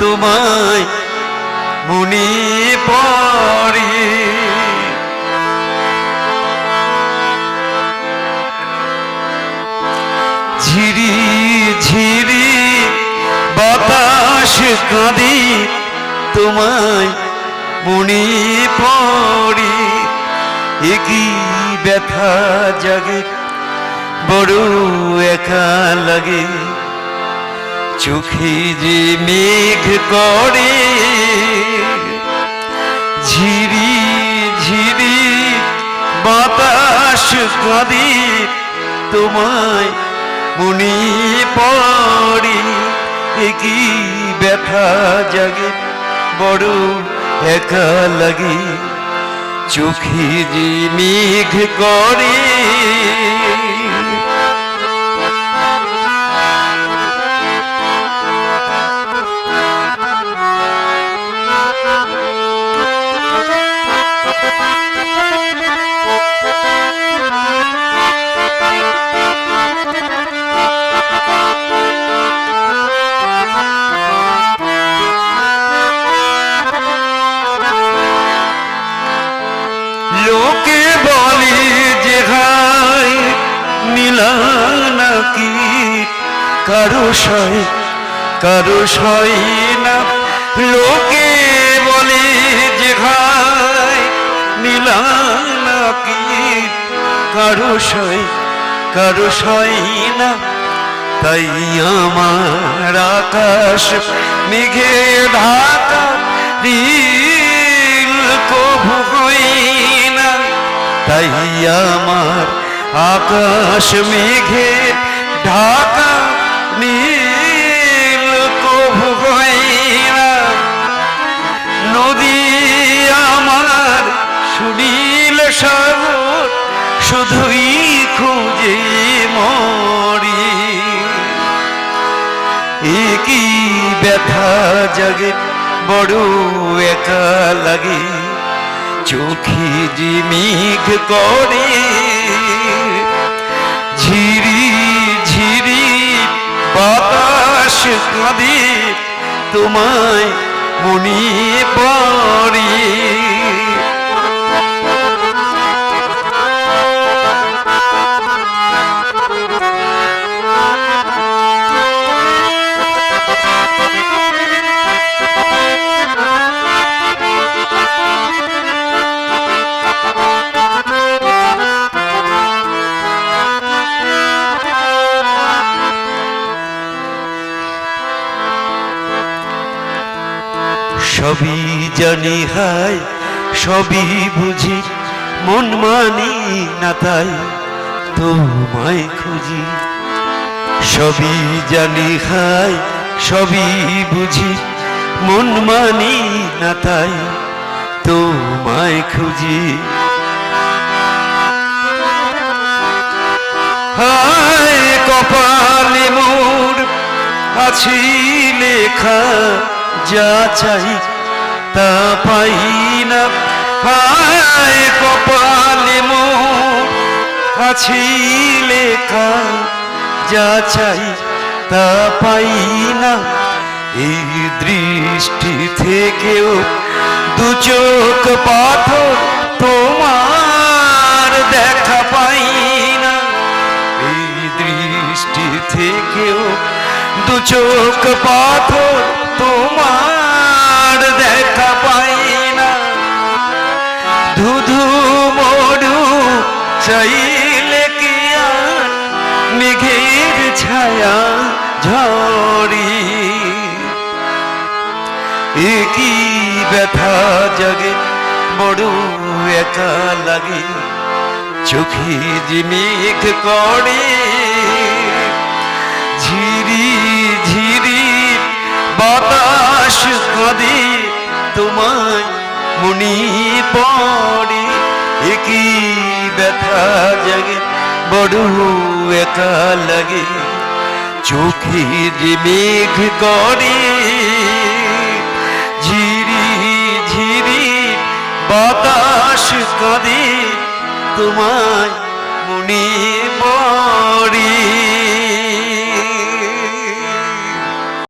তোমায় মুনি পড়ে। ঝিরি ঝিরি বাতাস কাঁদে তোমায় মনে পড়ে। একই ব্যথা জাগে, বড় একা লাগে। চোখে যে মেঘ করে, ঝিরি ঝিরি বাতাস কাঁদে, তোমায় মনে পড়ে একই ব্যথা জাগে, বড় একা লাগে। চোখে যে মেঘ করে কারও সয় কারও সয় না। লোকে বলে যে নীলা নাকি কারও সয় কারও সয় না। তাই আমার আকাশ মেঘে ঢাকা, নীল কভু না। তাই আমার আকাশ মেঘে ঢাকা একই ব্যথা জাগে, বড় একা লাগে। চোখে যে মেঘ করে, ঝিরি ঝিরি বাতাস কাঁদে, তোমায় মনে পড়ে। সবই জানি হায় সবই বুঝি, মন মানি না তাই তোমায় খুঁজি। সবই জানি হায় সবই বুঝি, মন মানি না তাই তোমায় খুঁজি। হায়, কপালে মোর আছি লেখা যা চাই তা পাই না। হায় কপালে মোর আছি লেখা, যা চাই তা পাই না। এই দৃষ্টি থেকেও দু চোখ পাথর তোমার দেখা পাই না। এই দৃষ্টি থেকেও দু চোখ পাথর তোমার দেখা পাই না ধুধু মরু চাইলে কি আর মেঘের ছায়া ঝরি? একই ব্যথা জাগে বড় একা লাগে। চোখে যে মেঘ করে বাতাস কাঁদে তোমায়, মনি পড়ে একই ব্যথা জাগে, বড় একা লাগে। চোখে যে মেঘ করে, ঝিরি ঝিরি বাতাস কাঁদে তোমায়, মনে